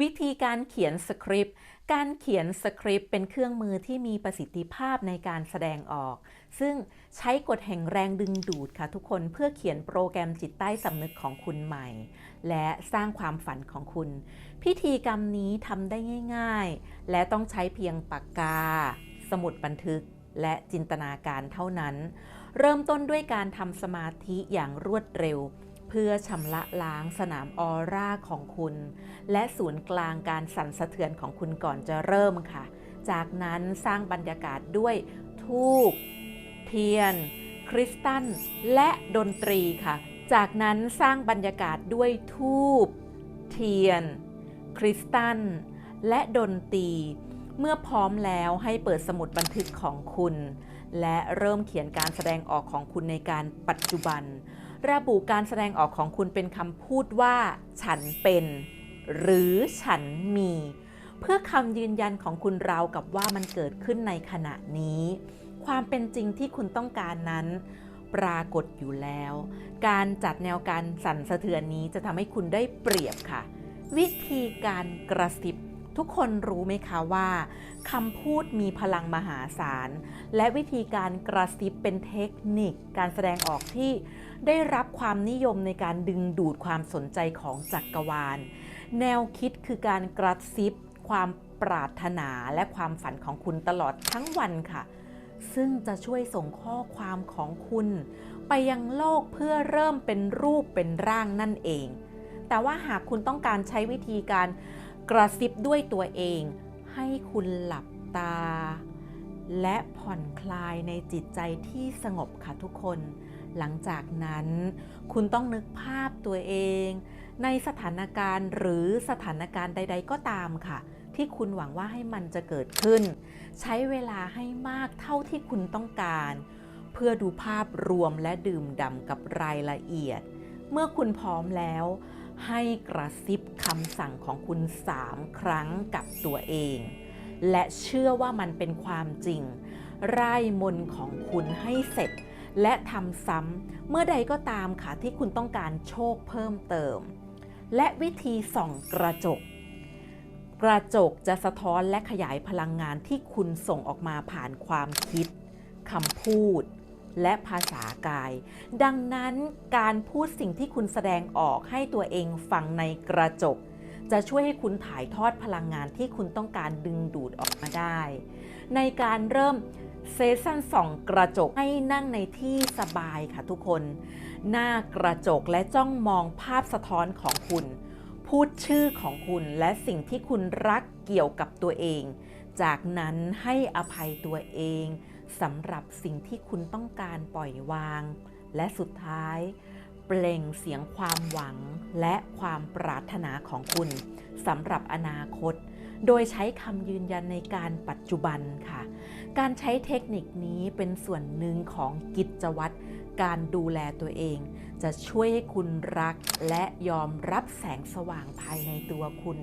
วิธีการเขียนสคริปต์ การเขียนสคริปต์เป็นเครื่องมือที่มีประสิทธิภาพในการแสดงออก ซึ่งใช้กฎแห่งแรงดึงดูดค่ะทุกคนเพื่อเขียนโปรแกรมจิตใต้สำนึกของคุณใหม่ และสร้างความฝันของคุณ พิธีกรรมนี้ทำได้ง่าย ๆ และต้องใช้เพียงปากกา สมุดบันทึก และจินตนาการเท่านั้น เริ่มต้นด้วยการทำสมาธิอย่างรวดเร็ว เพื่อชำระล้างสนามออร่าของคุณ และศูนย์กลางการสั่นสะเทือนของคุณก่อนจะเริ่มค่ะ จากนั้นสร้างบรรยากาศด้วยทูบเทียน คริสตัล และดนตรีค่ะ จากนั้นสร้างบรรยากาศด้วยทูบเทียน คริสตัล และดนตรี เมื่อพร้อมแล้วให้เปิดสมุดบันทึกของคุณ และเริ่มเขียนการแสดงออกของคุณในการปัจจุบัน ระบุการแสดงออกของคุณเป็นคำพูดว่า ฉันเป็น หรือฉันมี เพื่อคำยืนยันของคุณราวกับว่ามันเกิดขึ้นในขณะนี้ ความเป็นจริงที่คุณต้องการนั้น ปรากฏอยู่แล้ว การจัดแนวการสั่นสะเทือนนี้จะทำให้คุณได้เปรียบค่ะ วิธีการกระซิบทุกคนรู้ไหมคะว่าคำพูดมีพลังมหาศาล และวิธีการกระซิบเป็นเทคนิค การแสดงออกที่ ได้รับความนิยมในการดึงดูดความสนใจของจักรวาล แนวคิดคือการกระซิบ ความปรารถนาและความฝันของคุณตลอดทั้งวันค่ะ ซึ่งจะช่วยส่งข้อความของคุณ ไปยังโลกเพื่อเริ่มเป็นรูปเป็นร่างนั่นเอง แต่ว่าหากคุณต้องการใช้วิธีการกระซิบด้วยตัวเอง ให้คุณหลับตา และผ่อนคลายในจิตใจที่สงบค่ะทุกคน หลังจากนั้น คุณต้องนึกภาพตัวเอง ในสถานการณ์หรือสถานการณ์ใด ๆ ก็ตามค่ะ ที่คุณหวังว่าให้มันจะเกิดขึ้น ใช้เวลาให้มากเท่าที่คุณต้องการ เพื่อดูภาพรวมและดื่มด่ำกับรายละเอียด เมื่อคุณพร้อมแล้ว ให้กระซิบคำสั่งของคุณสามครั้งกับตัวเอง และเชื่อว่ามันเป็นความจริง ไร่มนของคุณให้เสร็จ และทำซ้ำเมื่อใดก็ตามค่ะที่คุณต้องการโชคเพิ่มเติม และวิธีส่องกระจก กระจกจะสะท้อนและขยายพลังงานที่คุณส่งออกมาผ่านความคิดคำพูดและภาษากาย ดังนั้นการพูดสิ่งที่คุณแสดงออกให้ตัวเองฟังในกระจก จะช่วยให้คุณถ่ายทอดพลังงานที่คุณต้องการดึงดูดออกมาได้ ในการเริ่มเซสชันส่องกระจกให้นั่งในที่สบายค่ะทุกคน หน้ากระจกและจ้องมองภาพสะท้อนของคุณ พูดชื่อของคุณและสิ่งที่คุณรักเกี่ยวกับตัวเอง จากนั้นให้อภัยตัวเองสำหรับสิ่งที่คุณต้องการปล่อยวาง และสุดท้าย เปล่งเสียงความหวังและความปรารถนาของคุณสำหรับอนาคต โดยใช้คำยืนยันในการปัจจุบันค่ะ การใช้เทคนิคนี้เป็นส่วนหนึ่งของกิจวัตรการดูแลตัวเอง จะช่วยให้คุณรักและยอมรับแสงสว่างภายในตัวคุณ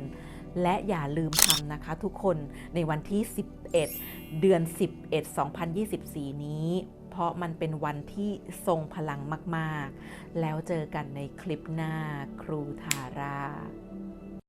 และอย่าลืมทำนะคะทุกคนในวันที่ 11 เดือน 11 2024 นี้ เพราะมันเป็นวันที่ทรงพลังมาก ๆ แล้วเจอกันในคลิปหน้าครูทารา